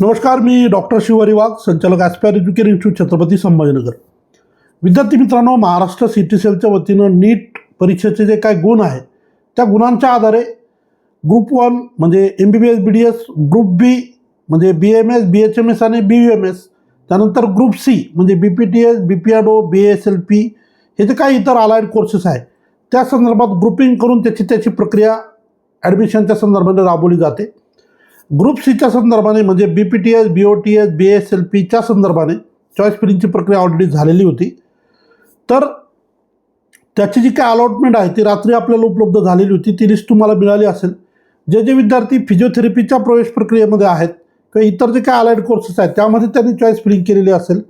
नमस्कार मी डॉक्टर शिवहरी वाघ संचालक Aspire Education Institute Chhatrapati Sambhajinagar. विद्यार्थी मित्रांनो महाराष्ट्र सी टी सेलच्या वतीनं नीट परीक्षेचे जे काय गुण आहेत त्या गुणांच्या आधारे ग्रुप वन म्हणजे M B B S B D S group B म्हणजे B M S B H M S आणि बी यू एम एस त्यानंतर ग्रुप सी म्हणजे B P T S B P R O B S L P हे जे काही इतर allied courses आहेत त्या संदर्भात ग्रुपिंग करून त्याची त्याची प्रक्रिया ॲडमिशनच्या संदर्भाने राबवली जाते. ग्रुप सीच्या संदर्भाने म्हणजे B P T S B O T S B S L पीच्या संदर्भाने चॉईस फिलिंगची प्रक्रिया ऑलरेडी झालेली होती. तर त्याची जी काय अलॉटमेंट आहे ती रात्री आपल्याला उपलब्ध झालेली होती ती लिस्ट तुम्हाला मिळाली असेल. जे जे विद्यार्थी फिजिओथेरपीच्या प्रवेश प्रक्रियेमध्ये आहेत किंवा इतर जे काय अलाइड कोर्सेस आहेत त्यामध्ये त्यांनी चॉईस फिलिंग केलेली असेल.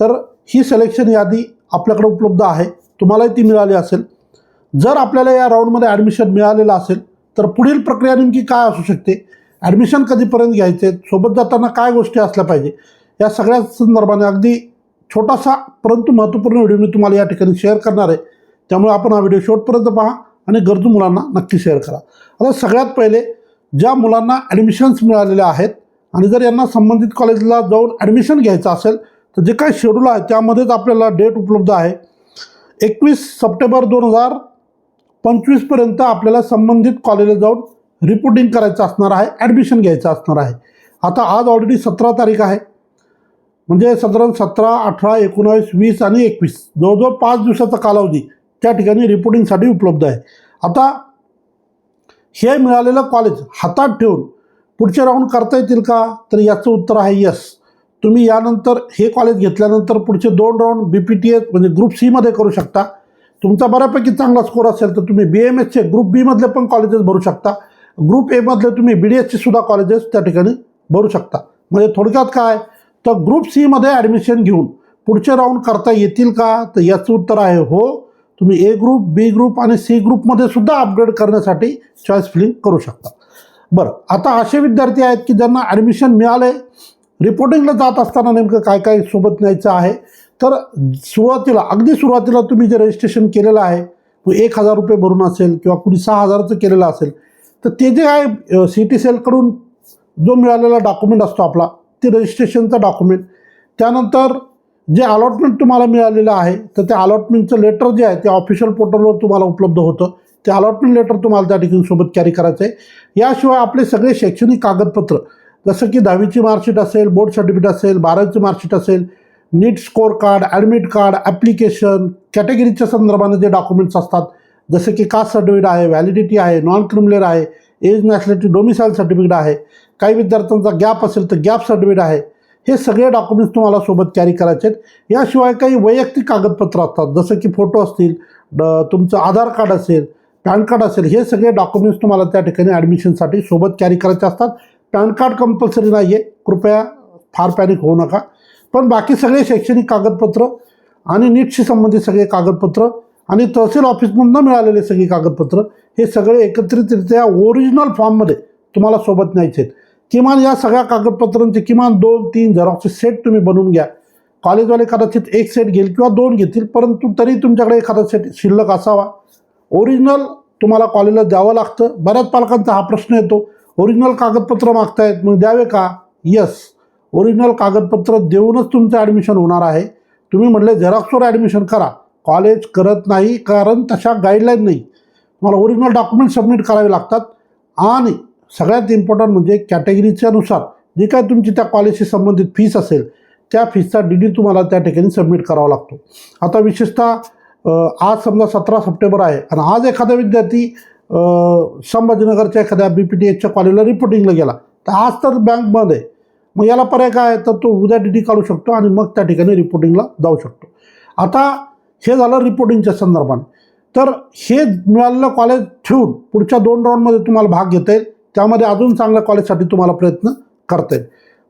तर ही सिलेक्शन यादी आपल्याकडे उपलब्ध आहे तुम्हालाही ती मिळाली असेल. जर आपल्याला या राऊंडमध्ये ॲडमिशन मिळालेलं असेल तर पुढील प्रक्रिया नेमकी काय असू शकते ॲडमिशन कधीपर्यंत घ्यायचे? सोबत जाताना काय गोष्टी असल्या पाहिजे? या सगळ्या संदर्भाने अगदी छोटासा परंतु महत्त्वपूर्ण व्हिडिओ मी तुम्हाला या ठिकाणी शेअर करणार आहे. त्यामुळे आपण हा व्हिडिओ शेवटपर्यंत पहा आणि गरजू मुलांना नक्की शेअर करा. आता सगळ्यात पहिले ज्या मुलांना ॲडमिशन्स मिळालेल्या आहेत आणि जर यांना संबंधित कॉलेजला जाऊन ॲडमिशन घ्यायचं असेल तर जे काही शेड्यूल आहे त्यामध्येच आपल्याला डेट उपलब्ध आहे. एकवीस सप्टेंबर दोन हजार पंचवीसपर्यंत आपल्याला संबंधित कॉलेजला जाऊन रिपोर्टिंग करायचं असणार आहे ॲडमिशन घ्यायचं असणार आहे. आता आज ऑलरेडी सतरा तारीख आहे. म्हणजे साधारण सतरा अठरा एकोणावीस वीस आणि एकवीस. जवळजवळ पाच दिवसाचा कालावधी त्या ठिकाणी रिपोर्टिंगसाठी उपलब्ध आहे. आता हे मिळालेलं कॉलेज हातात ठेवून पुढचे राऊंड करता येतील का? तर याचं उत्तर आहे यस तुम्ही यानंतर हे कॉलेज घेतल्यानंतर पुढचे दोन round B P T S म्हणजे ग्रुप सीमध्ये करू शकता. तुमचा बऱ्यापैकी चांगला स्कोर असेल तर तुम्ही बी एम एसचे ग्रुप बीमधले पण कॉलेजेस भरू शकता. ग्रुप एमधले तुम्ही बी डी एसचे सुद्धा कॉलेजेस त्या ठिकाणी भरू शकता. म्हणजे थोडक्यात काय? तर ग्रुप सीमध्ये ॲडमिशन घेऊन पुढचे राऊंड करता येतील का? तर याचं उत्तर आहे हो. तुम्ही ए ग्रुप बी ग्रुप आणि सी ग्रुपमध्ये सुद्धा अपग्रेड करण्यासाठी चॉईस फिलिंग करू शकता. बरं आता असे विद्यार्थी आहेत की ज्यांना ॲडमिशन मिळाले रिपोर्टिंगला जात असताना नेमकं काय काय सोबत न्यायचं आहे? तर सुरुवातीला अगदी सुरुवातीला तुम्ही जे रजिस्ट्रेशन केलेलं आहे तो एक हजार रुपये भरून असेल किंवा कुणी सहा हजाराचं केलेलं असेल तर ते जे आहे सी टी सेलकडून जो मिळालेला डॉक्युमेंट असतो आपला ते रजिस्ट्रेशनचा डॉक्युमेंट त्यानंतर जे अलॉटमेंट तुम्हाला मिळालेलं आहे तर त्या अलॉटमेंटचं लेटर जे आहे ते ऑफिशियल पोर्टलवर तुम्हाला उपलब्ध होतं. ते अलॉटमेंट लेटर तुम्हाला त्या ठिकाणी सोबत कॅरी करायचं आहे याशिवाय आपले सगळे शैक्षणिक कागदपत्र जसं की दहावीची मार्कशीट असेल बोर्ड सर्टिफिकेट असेल बारावीची मार्कशीट असेल NEET score card admit card application कॅटेगरीच्या संदर्भाने जे डॉक्युमेंट्स असतात जसं की कास्ट सर्टिफिकेट आहे व्हॅलिडिटी आहे नॉन क्रिमिनल आहे एज नॅशनॅलिटी डोमिसाईल सर्टिफिकेट आहे काही विद्यार्थ्यांचा गॅप असेल तर गॅप सर्टिफिकेट आहे. हे सगळे डॉक्युमेंट्स तुम्हाला सोबत कॅरी करायचे आहेत. याशिवाय काही वैयक्तिक कागदपत्र असतात जसं की फोटो असतील ड तुमचं आधार कार्ड असेल पॅन कार्ड असेल हे सगळे डॉक्युमेंट्स तुम्हाला त्या ठिकाणी ॲडमिशनसाठी सोबत कॅरी करायचे असतात. पॅन कार्ड कंपल्सरी नाही आहे कृपया फार पॅनिक होऊ नका. पण बाकी सगळे शैक्षणिक कागदपत्र आणि नीटशी संबंधित सगळे कागदपत्र आणि तहसील ऑफिसमधून मिळालेले सगळी कागदपत्र हे सगळे एकत्रितरित्या ओरिजिनल फॉर्ममध्ये तुम्हाला सोबत न्यायचे आहेत. किमान या सगळ्या कागदपत्रांचे किमान दोन तीन झेरॉक्सचे सेट तुम्ही बनवून घ्या. कॉलेजवाले कदाचित एक सेट घेईल किंवा दोन घेतील परंतु तरी तुमच्याकडे एखादा सेट शिल्लक असावा. ओरिजिनल तुम्हाला कॉलेजला द्यावं लागतं. बऱ्याच पालकांचा हा प्रश्न येतो. ओरिजिनल कागदपत्र मागतायत मग द्यावे का? यस ओरिजिनल कागदपत्र देऊनच तुमचं ॲडमिशन होणार आहे. तुम्ही म्हटले झेरॉक्सवर ॲडमिशन करा. कॉलेज करत नाही कारण तशा गाईडलाईन नाही. तुम्हाला ओरिजिनल डॉक्युमेंट सबमिट करावे लागतात. आणि सगळ्यात इम्पॉर्टंट म्हणजे कॅटेगरीच्यानुसार जी काय तुमची त्या कॉलेजशी संबंधित फीस असेल त्या फीसचा डी डी तुम्हाला त्या ठिकाणी सबमिट करावा लागतो. आता विशेषतः आज समजा सतरा सप्टेंबर आहे आणि आज एखादा विद्यार्थी संभाजीनगरच्या एखाद्या बी पी टी एचच्या कॉलेजला रिपोर्टिंगला गेला तर आज तर बँक बंद आहे. मग याला पर्याय काय आहे? तर तो उद्या डी डी काढू शकतो आणि मग त्या ठिकाणी रिपोर्टिंगला जाऊ शकतो. आता हे झालं रिपोर्टिंगच्या संदर्भात तर हे मिळालेलं कॉलेज ठेवून पुढच्या दोन राऊंडमध्ये तुम्हाला भाग घेता येईल. त्यामध्ये अजून चांगल्या कॉलेजसाठी तुम्हाला प्रयत्न करता येईल.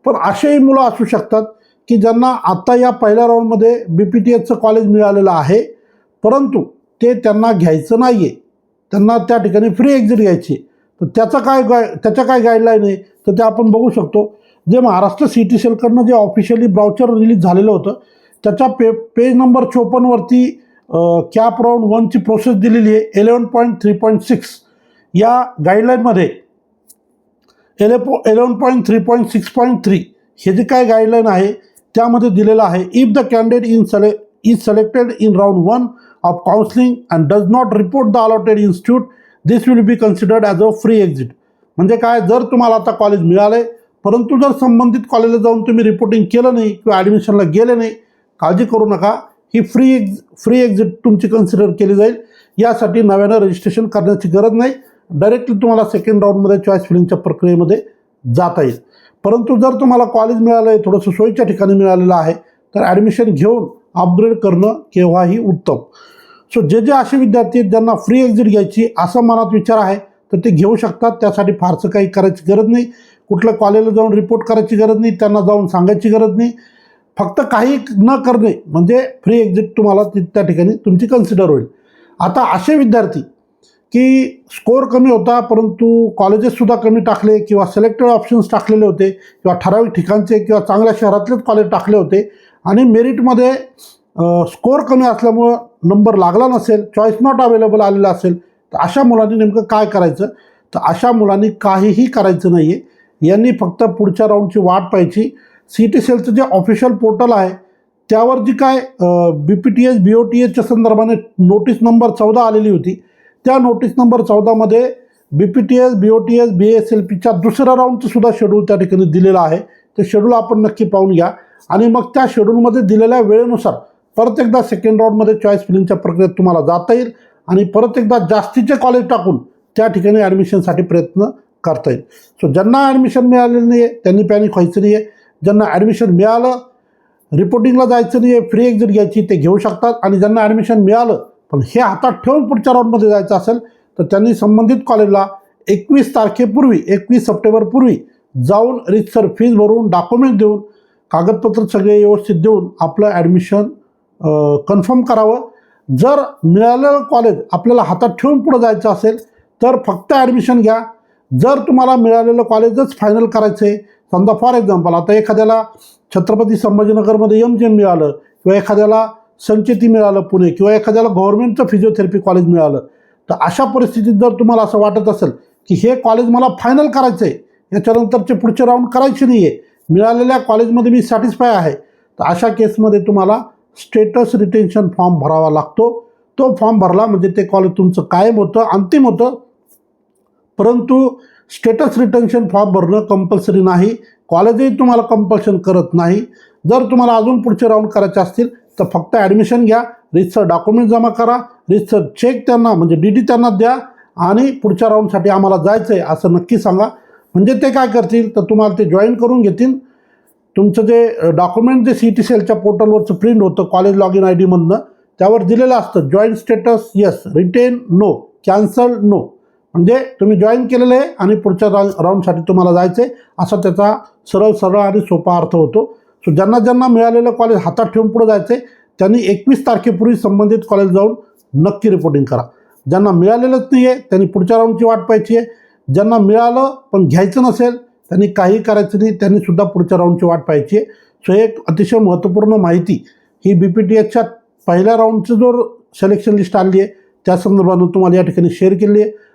पण असेही मुलं असू शकतात की ज्यांना आत्ता या पहिल्या राऊंडमध्ये बी पी टी एचचं कॉलेज मिळालेलं आहे परंतु ते त्यांना घ्यायचं नाही आहे त्यांना त्या ठिकाणी फ्री एक्झिट घ्यायची तर त्याचा काय गाय त्याच्या काय गाईडलाईन आहे? तर ते आपण बघू शकतो. जे महाराष्ट्र सी टी सेलकडनं जे ऑफिशियली ब्राउचर रिलीज झालेलं होतं त्याच्या पे पेज नंबर चोपन्नवरती कॅप राऊंड वनची प्रोसेस दिलेली आहे eleven point three point six या गाईडलाईनमध्ये एले पो eleven point three point six point three हे जे काय गाईडलाईन आहे त्यामध्ये दिलेलं आहे इफ द कॅन्डिडेट इन सले is selected in round one of counselling and does not report the allotted institute this will be considered as a free exit म्हणजे काय जर तुम्हाला आता कॉलेज मिळाले परंतु जर संबंधित कॉलेजला जाऊन तुम्ही रिपोर्टिंग केलं नाही किंवा ॲडमिशनला गेले नाही काळजी करू नका. ही फ्री एक्झ फ्री एक्झिट तुमची कन्सिडर केली जाईल. यासाठी नव्यानं रजिस्ट्रेशन करण्याची गरज नाही. डायरेक्टली तुम्हाला सेकंड राऊंडमध्ये चॉईस फिलिंगच्या प्रक्रियेमध्ये जाता येईल. परंतु जर तुम्हाला कॉलेज मिळालं आहे थोडंसं सोयीच्या ठिकाणी मिळालेलं आहे तर ॲडमिशन घेऊन अपग्रेड करणं केव्हाही उत्तम. सो जे जे असे विद्यार्थी आहेत ज्यांना फ्री एक्झिट घ्यायची असा मनात विचार आहे तर ते घेऊ शकतात. त्यासाठी फारसं काही करायची गरज नाही. कुठल्या कॉलेजला जाऊन रिपोर्ट करायची गरज नाही. त्यांना जाऊन सांगायची गरज नाही. फक्त काही न करणे म्हणजे फ्री एक्झिट तुम्हाला त्या ठिकाणी तुमची कन्सिडर होईल. आता असे विद्यार्थी की स्कोअर कमी होता परंतु कॉलेजेससुद्धा कमी टाकले किंवा सिलेक्टेड ऑप्शन्स टाकलेले होते किंवा ठराविक ठिकाणचे किंवा चांगल्या शहरातलेच कॉलेज टाकले होते आणि मेरिटमध्ये स्कोअर कमी असल्यामुळं नंबर लागला नसेल चॉईस नॉट अवेलेबल आलेला असेल तर अशा मुलांनी नेमकं काय करायचं? तर अशा मुलांनी काहीही करायचं नाही आहे यांनी फक्त पुढच्या राऊंडची वाट पाहायची. सी टी सेलचं जे ऑफिशियल पोर्टल आहे त्यावर जी काय B P T S B O T एसच्या संदर्भाने नोटीस नंबर चौदा आलेली होती त्या नोटीस नंबर चौदामध्ये B P T S B O T S B S L पीच्या दुसऱ्या राऊंडचं सुद्धा शेड्यूल त्या ठिकाणी दिलेलं आहे. ते शेड्यूल आपण नक्की पाहून घ्या. आणि मग त्या शेड्यूलमध्ये दिलेल्या वेळेनुसार परत एकदा सेकंड राऊंडमध्ये चॉईस फिलिंगच्या प्रक्रियेत तुम्हाला जाता येईल आणि परत एकदा जास्तीचे कॉलेज टाकून त्या ठिकाणी ॲडमिशनसाठी प्रयत्न करता येईल. सो ज्यांना ॲडमिशन मिळालेलं नाही आहे त्यांनी पॅनिक व्हायचं नाही आहे ज्यांना ॲडमिशन मिळालं रिपोर्टिंगला जायचं नाही आहे फ्री एक्झिट घ्यायची ते घेऊ शकतात. आणि ज्यांना ॲडमिशन मिळालं पण हे हातात ठेवून पुढच्या राऊंडमध्ये जायचं असेल तर त्यांनी संबंधित कॉलेजला एकवीस तारखेपूर्वी एकवीस सप्टेंबरपूर्वी जाऊन रितसर फीज भरून डॉक्युमेंट देऊन कागदपत्र सगळे व्यवस्थित देऊन आपलं ॲडमिशन कन्फर्म करावं. जर मिळालेलं कॉलेज आपल्याला हातात ठेवून पुढं जायचं असेल तर फक्त ॲडमिशन घ्या. जर तुम्हाला मिळालेलं कॉलेजच फायनल करायचं आहे समजा फॉर एक्झाम्पल आता एखाद्याला छत्रपती संभाजीनगरमध्ये एम जे एम मिळालं किंवा एखाद्याला संचेती मिळालं पुणे किंवा एखाद्याला गव्हर्नमेंटचं फिजिओथेरपी कॉलेज मिळालं तर अशा परिस्थितीत जर तुम्हाला असं वाटत असेल की हे कॉलेज मला फायनल करायचं आहे याच्यानंतरचे पुढचे राऊंड करायचे नाही आहे मिळालेल्या कॉलेजमध्ये मी सॅटिस्फाय आहे तर अशा केसमध्ये तुम्हाला स्टेटस रिटेन्शन फॉर्म भरावा लागतो. तो फॉर्म भरला म्हणजे ते कॉलेज तुमचं कायम होतं अंतिम होतं. परंतु स्टेटस रिटेन्शन फॉर्म भरणं कंपल्सरी नाही. कॉलेजही तुम्हाला कंपल्शन करत नाही. जर तुम्हाला अजून पुढचे राऊंड करायचे असतील तर फक्त ॲडमिशन घ्या रितसर डॉक्युमेंट जमा करा रितसर चेक त्यांना म्हणजे डी डी त्यांना द्या आणि पुढच्या राऊंडसाठी आम्हाला जायचं आहे असं नक्की सांगा. म्हणजे ते काय करतील? तर तुम्हाला ते जॉईन करून घेतील. तुमचं जे डॉक्युमेंट जे सी टी सेलच्या पोर्टलवरचं प्रिंट होतं कॉलेज लॉग इन आय डीमधनं त्यावर दिलेलं असतं join status yes retain no cancel no म्हणजे तुम्ही जॉईन केलेलं आहे आणि पुढच्या राऊंड राऊंडसाठी तुम्हाला जायचं आहे असा त्याचा सरळ सरळ आणि सोपा अर्थ होतो. सो ज्यांना ज्यांना मिळालेलं कॉलेज हातात ठेवून पुढे जायचं आहे त्यांनी एकवीस तारखेपूर्वी संबंधित कॉलेज जाऊन नक्की रिपोर्टिंग करा. ज्यांना मिळालेलंच नाही आहे त्यांनी पुढच्या राऊंडची वाट पाहायची आहे. ज्यांना मिळालं पण घ्यायचं नसेल त्यांनी काही करायचं नाही त्यांनीसुद्धा पुढच्या राऊंडची वाट पाहायची आहे. सो एक अतिशय महत्त्वपूर्ण माहिती ही बी पी टी एचच्या पहिल्या राऊंडचं जो सिलेक्शन लिस्ट आली आहे. त्या संदर्भानं तुम्हाला या ठिकाणी शेअर केली आहे.